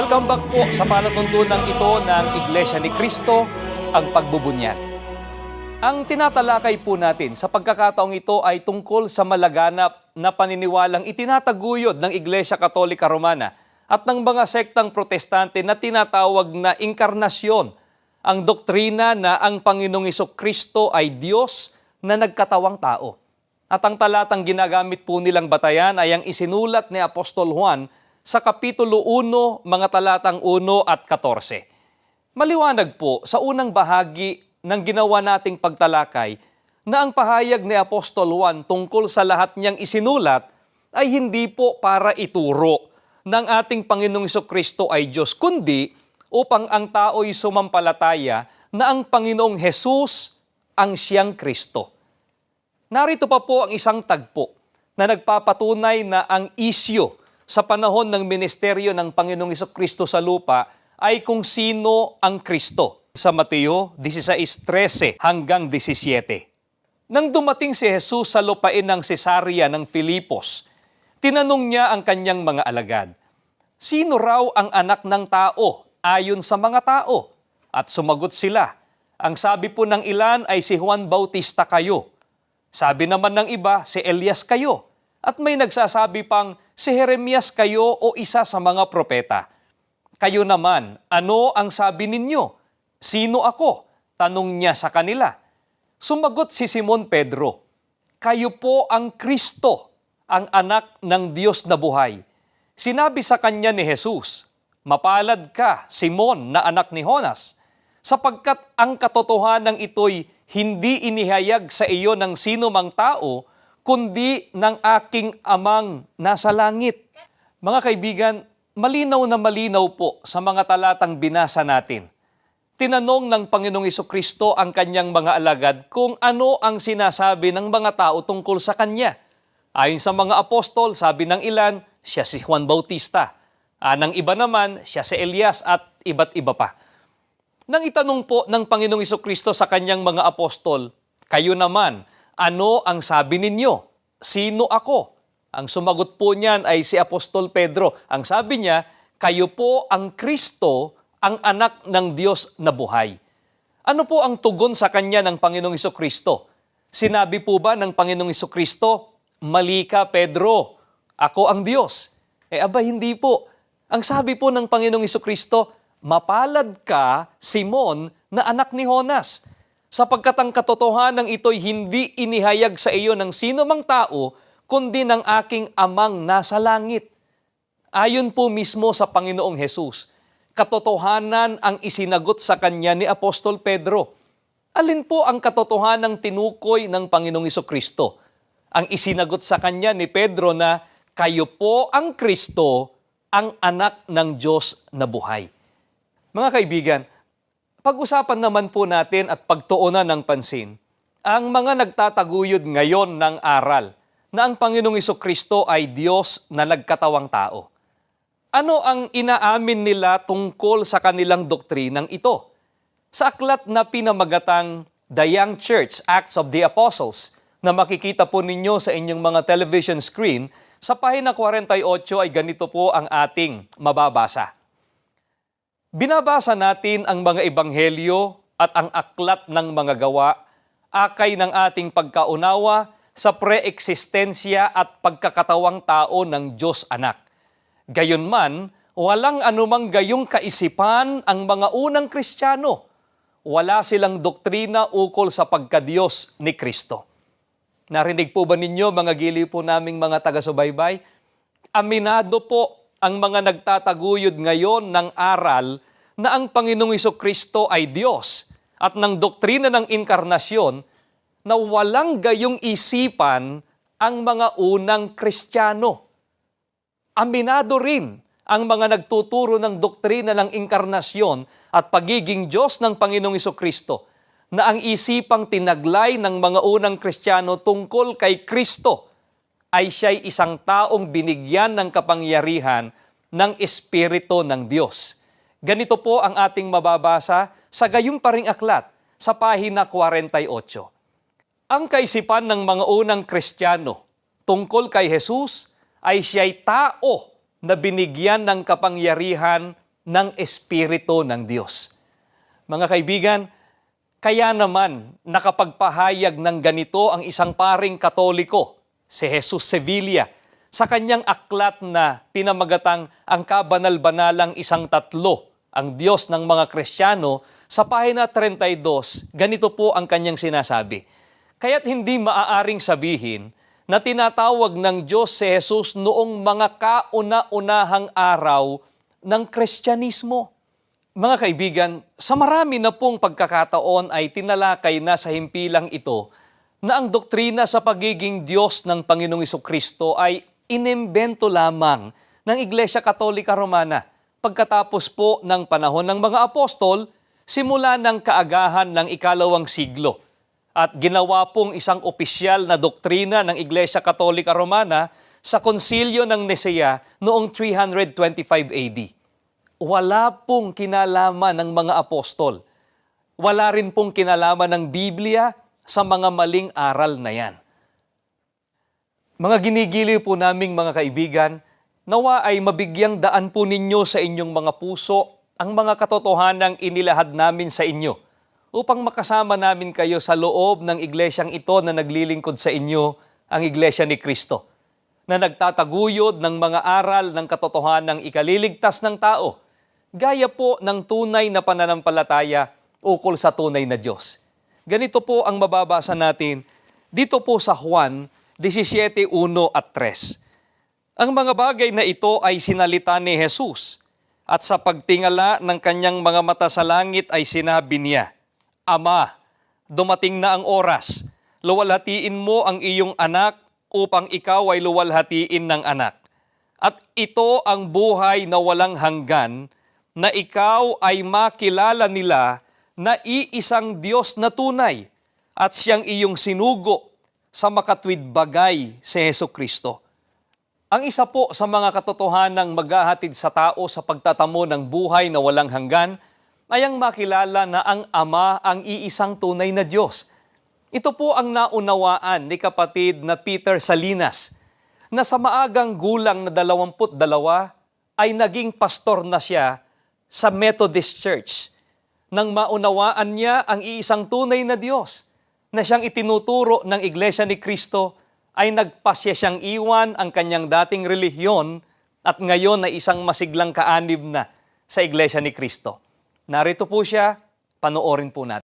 Welcome back po sa palatuntunang ito ng Iglesia ni Cristo, ang pagbubunyag. Ang tinatalakay po natin sa pagkakataong ito ay tungkol sa malaganap na paniniwalang itinataguyod ng Iglesia Katolika Romana at ng mga sektang protestante na tinatawag na inkarnasyon, ang doktrina na ang Panginoong Iso Kristo ay Diyos na nagkatawang tao. At ang talatang ginagamit po nilang batayan ay ang isinulat ni Apostol Juan sa Kapitulo 1, mga talatang 1 at 14. Maliwanag po sa unang bahagi ng ginawa nating pagtalakay na ang pahayag ni Apostol Juan tungkol sa lahat niyang isinulat ay hindi po para ituro ng ating Panginoong Kristo ay Diyos, kundi upang ang tao'y sumampalataya na ang Panginoong Hesus ang siyang Kristo. Narito pa po ang isang tagpo na nagpapatunay na ang isyo sa panahon ng ministeryo ng Panginoong Kristo sa lupa ay kung sino ang Kristo. Sa Mateo 16.13 hanggang 17. Nang dumating si Jesus sa lupain ng Cesarea ng Filipos, tinanong niya ang kanyang mga alagad, Sino raw ang anak ng tao ayon sa mga tao? At sumagot sila, Ang sabi po ng ilan ay si Juan Bautista kayo. Sabi naman ng iba, si Elias kayo. At may nagsasabi pang, si Jeremias kayo o isa sa mga propeta. Kayo naman, ano ang sabi ninyo? Sino ako? Tanong niya sa kanila. Sumagot si Simon Pedro, Kayo po ang Kristo, ang anak ng Diyos na buhay. Sinabi sa kanya ni Jesus, Mapalad ka, Simon, na anak ni Jonas, sapagkat ang katotohanan ito'y hindi inihayag sa iyo ng sino mang tao, kundi ng aking amang nasa langit. Mga kaibigan, malinaw na malinaw po sa mga talatang binasa natin. Tinanong ng Panginoong Kristo ang kanyang mga alagad kung ano ang sinasabi ng mga tao tungkol sa kanya. Ayon sa mga apostol, sabi ng ilan, siya si Juan Bautista. Ah, ng iba naman, siya si Elias at iba't iba pa. Nang itanong po ng Panginoong Kristo sa kanyang mga apostol, kayo naman, ano ang sabi ninyo? Sino ako? Ang sumagot po niyan ay si Apostol Pedro. Ang sabi niya, kayo po ang Kristo, ang anak ng Diyos na buhay. Ano po ang tugon sa kanya ng Panginoong Kristo? Sinabi po ba ng Panginoong Kristo, Mali ka, Pedro, ako ang Diyos. Eh aba, hindi po. Ang sabi po ng Panginoong Kristo, mapalad ka, Simon, na anak ni Jonas sapagkat ang katotohanan ito'y hindi inihayag sa iyo ng sino mang tao, kundi ng aking amang nasa langit. Ayon po mismo sa Panginoong Hesus, katotohanan ang isinagot sa kanya ni Apostol Pedro. Alin po ang katotohanan tinukoy ng Panginoong Kristo? Ang isinagot sa kanya ni Pedro na kayo po ang Kristo, ang anak ng Diyos na buhay. Mga kaibigan, pag-usapan naman po natin at pagtuunan ng pansin ang mga nagtataguyod ngayon ng aral na ang Panginoong Kristo ay Diyos na nagkatawang tao. Ano ang inaamin nila tungkol sa kanilang doktrinang ito? Sa aklat na pinamagatang The Young Church, Acts of the Apostles, na makikita po ninyo sa inyong mga television screen, sa pahina 48 ay ganito po ang ating mababasa. Binabasa natin ang mga ebanghelyo at ang aklat ng mga gawa, akay ng ating pagkaunawa sa pre-eksistensya at pagkakatawang tao ng Diyos Anak. Gayunman, walang anumang gayong kaisipan ang mga unang Kristiyano. Wala silang doktrina ukol sa pagkadiyos ni Kristo. Narinig po ba ninyo mga giliw po naming mga taga-subaybay? Aminado po ang mga nagtataguyod ngayon ng aral na ang Panginoong Kristo ay Diyos at ng doktrina ng inkarnasyon na walang gayong isipan ang mga unang Kristiyano. Aminado rin ang mga nagtuturo ng doktrina ng inkarnasyon at pagiging Diyos ng Panginoong Kristo na ang isipang tinaglay ng mga unang Kristiyano tungkol kay Kristo ay siya'y isang taong binigyan ng kapangyarihan ng Espiritu ng Diyos. Ganito po ang ating mababasa sa gayong paring aklat sa pahina 48. Ang kaisipan ng mga unang Kristiyano tungkol kay Jesus ay siya'y tao na binigyan ng kapangyarihan ng Espiritu ng Diyos. Mga kaibigan, kaya naman nakapagpahayag ng ganito ang isang paring katoliko, si Jesus Sevilla, sa kanyang aklat na pinamagatang ang kabanal-banalang isang tatlo, ang Diyos ng mga Kristiyano, sa pahina 32, ganito po ang kanyang sinasabi. Kaya't hindi maaaring sabihin na tinatawag ng Diyos si Jesus noong mga kauna-unahang araw ng Kristyanismo. Mga kaibigan, sa marami na pong pagkakataon ay tinalakay na sa himpilang ito na ang doktrina sa pagiging Diyos ng Panginoong Kristo ay inimbento lamang ng Iglesia Katolika Romana. Pagkatapos po ng panahon ng mga apostol simula ng kaagahan ng ikalawang siglo. At ginawa pong isang opisyal na doktrina ng Iglesia Katolika Romana sa konsilyo ng Nisea noong 325 AD wala pong kinalaman ng mga apostol. Wala rin pong kinalaman ng Biblia sa mga maling aral na yan. Mga ginigiliw po naming mga kaibigan, nawa ay mabigyang daan po ninyo sa inyong mga puso ang mga katotohanang inilahad namin sa inyo upang makasama namin kayo sa loob ng iglesyang ito na naglilingkod sa inyo, ang Iglesia ni Kristo, na nagtataguyod ng mga aral ng katotohanang ikaliligtas ng tao, gaya po ng tunay na pananampalataya ukol sa tunay na Diyos. Ganito po ang mababasa natin dito po sa Juan 17.1 at 3. Ang mga bagay na ito ay sinalita ni Jesus at sa pagtingala ng kanyang mga mata sa langit ay sinabi niya, Ama, dumating na ang oras. Luwalhatiin mo ang iyong anak upang ikaw ay luwalhatiin ng anak. At ito ang buhay na walang hanggan, na ikaw ay makilala nila na iisang Diyos na tunay at siyang iyong sinugo sa makatwid bagay si Heso Kristo. Ang isa po sa mga katotohanang maghahatid sa tao sa pagtatamo ng buhay na walang hanggan ay ang makilala na ang Ama ang iisang tunay na Diyos. Ito po ang naunawaan ni kapatid na Peter Salinas na sa maagang gulang na 22 ay naging pastor na siya sa Methodist Church nang maunawaan niya ang iisang tunay na Diyos na siyang itinuturo ng Iglesia ni Kristo ay nagpasya siyang iwan ang kanyang dating relihiyon at ngayon ay isang masiglang kaanib na sa Iglesia ni Kristo. Narito po siya, panoorin po natin.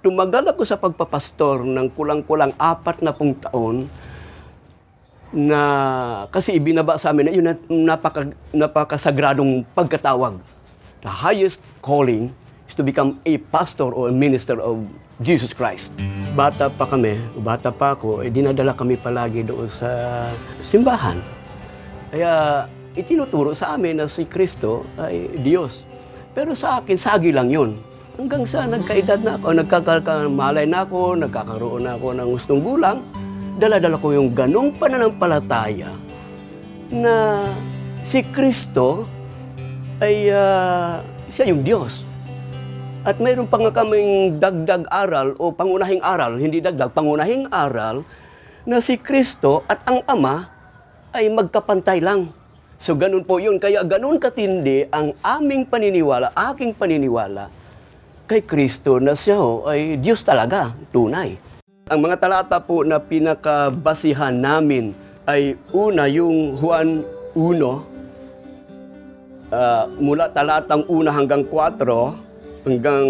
Tumagal ako sa pagpapastor ng kulang-kulang apat na pung taon na kasi ibinaba sa amin na yun na- napaka, napakasagradong pagkatawag. The highest calling is to become a pastor or a minister of Jesus Christ. Bata pa kami, bata pa ako, eh, dinadala kami palagi doon sa simbahan. Kaya itinuturo sa amin na si Kristo ay Diyos. Pero sa akin, sagi lang yun. Hanggang sa nagkaedad na ako, nagkakamalay na ako, nagkakaroon na ako ng gustong gulang, dala-dala ko yung ganong pananampalataya na si Kristo ay ah, siya yung Diyos. At mayroon pa nga kaming dagdag aral o pangunahing aral, hindi dagdag, pangunahing aral na si Kristo at ang Ama ay magkapantay lang. So ganun po yun. Kaya ganun katindi ang aming paniniwala, aking paniniwala kay Kristo na siya ho ay Diyos talaga, tunay. Ang mga talata po na pinakabasihan namin ay una yung Juan 1, ah, mula talatang 1 hanggang 4 hanggang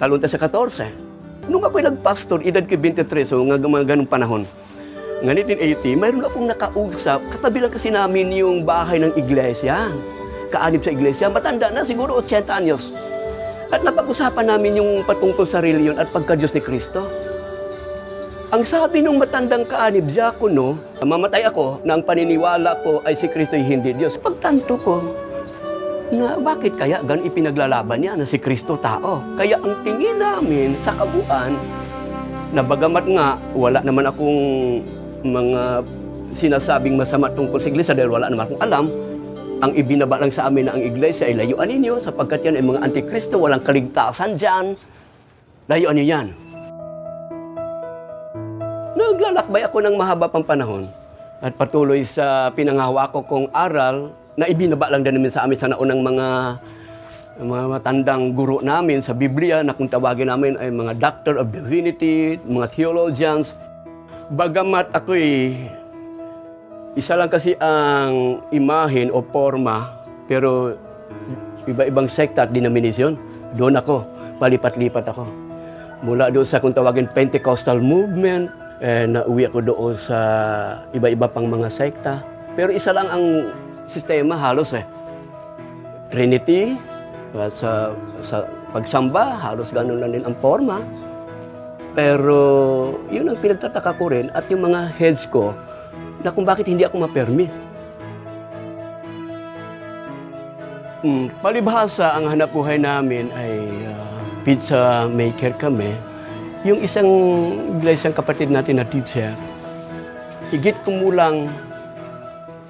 talunta sa 14. Nung ako'y nagpastor, edad ko 23, so nga mga ganung panahon. Nga 1980, mayroon akong nakausap. Katabi lang kasi namin yung bahay ng iglesia. Kaanib sa iglesia. Matanda na, siguro 80 anyos. At napag-usapan namin yung patungkol sa reliyon at pagka-Diyos ni Kristo. Ang sabi ng matandang kaanib, diakono, mamatay ako na ang paniniwala ko ay si Kristo ay hindi Diyos. Pagtanto ko, na bakit kaya gan ipinaglalaban niya na si Kristo tao? Kaya ang tingin namin sa kabuuan, na bagamat nga wala naman akong mga sinasabing masama tungkol sa iglesia dahil wala naman akong alam, ang ibinaba lang sa amin na ang iglesia ay layuan ninyo sapagkat yan ay mga antikristo, walang kaligtasan dyan. Layuan niyo yan. Naglalakbay ako ng mahaba pang panahon at patuloy sa pinangawa ko kong aral na ibinaba lang din namin sa amin sa naunang mga mga matandang guro namin sa Biblia na kung tawagin namin ay mga Doctor of Divinity, mga theologians. Bagamat ako'y isa lang kasi ang imahen o forma, pero iba-ibang sekta at denomination. Doon ako, palipat-lipat ako. Mula doon sa kung tawagin Pentecostal movement, eh, nauwi ako doon sa iba-iba pang mga sekta. Pero isa lang ang sistema halos eh. Trinity, at sa, sa pagsamba, halos ganun lang din ang forma. Pero yun ang pinagtataka ko rin at yung mga heads ko na kung bakit hindi ako mapermi. Mm, palibhasa, ang hanap buhay namin ay ah, pizza maker kami. Yung isang iglesyang kapatid natin na teacher, higit kumulang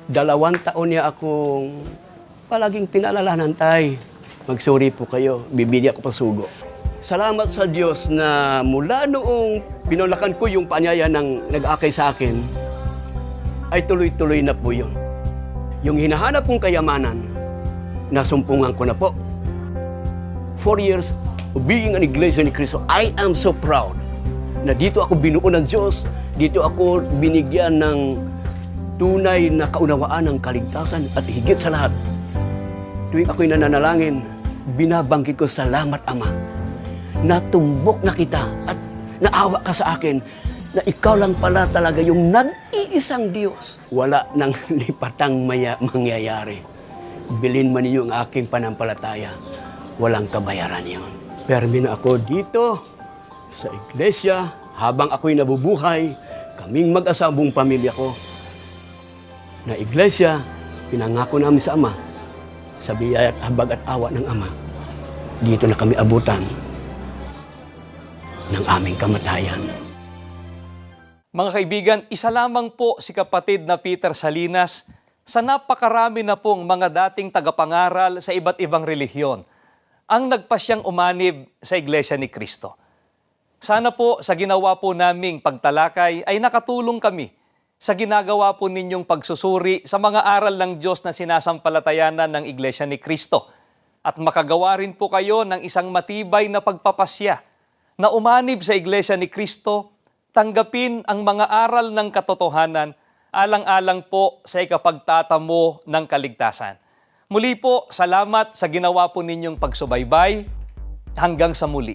dalawang taon niya akong palaging pinalalahanan tay. Magsuri po kayo, bibili ako pa sugo. Salamat sa Diyos na mula noong pinulakan ko yung panyaya ng nag-akay sa akin, ay tuloy-tuloy na po yun. Yung hinahanap kong kayamanan, nasumpungan ko na po. Four years being an iglesia ni Cristo, I am so proud na dito ako binuo ng Diyos, dito ako binigyan ng tunay na kaunawaan ng kaligtasan at higit sa lahat, tuwing ako'y nananalangin, binabangkit ko, salamat Ama, natumbok na kita at naawa ka sa akin na ikaw lang pala talaga yung nag-iisang Diyos. Wala nang lipatang maya, mangyayari. Bilin man ninyo ang aking panampalataya. Walang kabayaran yon. Permi na ako dito sa iglesia habang ako'y nabubuhay, kaming mag-asabong pamilya ko. Na iglesia, pinangako namin sa Ama, sa biyaya at habag at awa ng Ama. Dito na kami abutan ng aming kamatayan. Mga kaibigan, isa lamang po si kapatid na Peter Salinas sa napakarami na pong mga dating tagapangaral sa iba't ibang relihiyon ang nagpasyang umanib sa Iglesia ni Kristo. Sana po sa ginawa po naming pagtalakay ay nakatulong kami sa ginagawa po ninyong pagsusuri sa mga aral ng Diyos na sinasampalatayanan ng Iglesia ni Kristo at makagawa rin po kayo ng isang matibay na pagpapasya na umanib sa Iglesia ni Kristo, tanggapin ang mga aral ng katotohanan alang-alang po sa ikapagtatamo ng kaligtasan. Muli po, salamat sa ginawa po ninyong pagsubaybay. Hanggang sa muli.